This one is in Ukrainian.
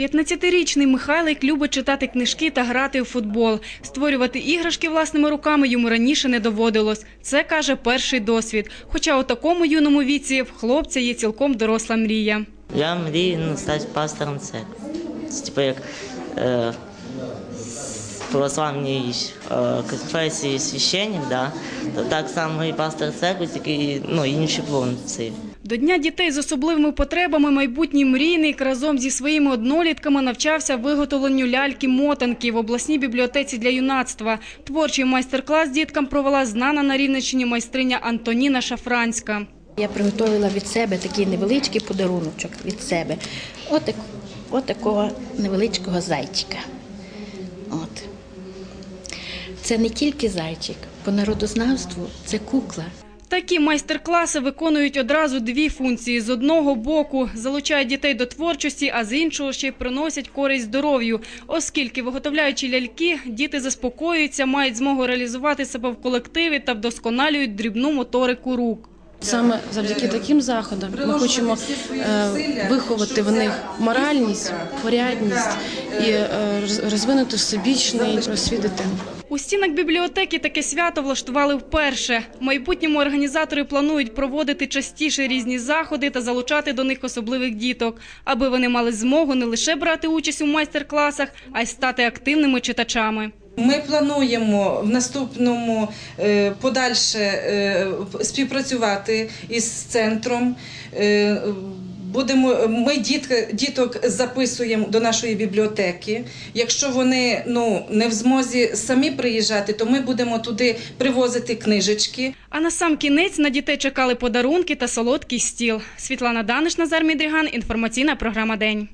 15-річний Михайлик любить читати книжки та грати у футбол. Створювати іграшки власними руками йому раніше не доводилось. Це, каже, перший досвід. Хоча у такому юному віці в хлопця є цілком доросла мрія. Я мрію ну, стати пастором церкви. Це типу як е, православній е, конфесії священник, да, то так само і пастор церкви, тільки ну, інші функції. До Дня дітей з особливими потребами майбутній мрійник разом зі своїми однолітками навчався виготовленню ляльки-мотанки в обласній бібліотеці для юнацтва. Творчий майстер-клас діткам провела знана на Рівненщині майстриня Антоніна Шафранська. Я приготувала від себе такий невеличкий подаруночок від себе. Отак, от такого невеличкого зайчика. От. Це не тільки зайчик, по народознавству це кукла. Такі майстер-класи виконують одразу дві функції. З одного боку залучають дітей до творчості, а з іншого ще й приносять користь здоров'ю. Оскільки, виготовляючи ляльки, діти заспокоюються, мають змогу реалізувати себе в колективі та вдосконалюють дрібну моторику рук. Саме завдяки таким заходам ми хочемо е, виховати в них моральність, порядність і е, роз- розвинути всебічний освіт дитини. У стінах бібліотеки таке свято влаштували вперше. В майбутньому організатори планують проводити частіше різні заходи та залучати до них особливих діток, аби вони мали змогу не лише брати участь у майстер-класах, а й стати активними читачами. Ми плануємо в наступному е, подальше е, співпрацювати із центром. Е, Будемо ми дітки, діток записуємо до нашої бібліотеки. Якщо вони ну не в змозі самі приїжджати, то ми будемо туди привозити книжечки. А на сам кінець на дітей чекали подарунки та солодкий стіл. Світлана Даниш, Назар Мідріган. Інформаційна програма День.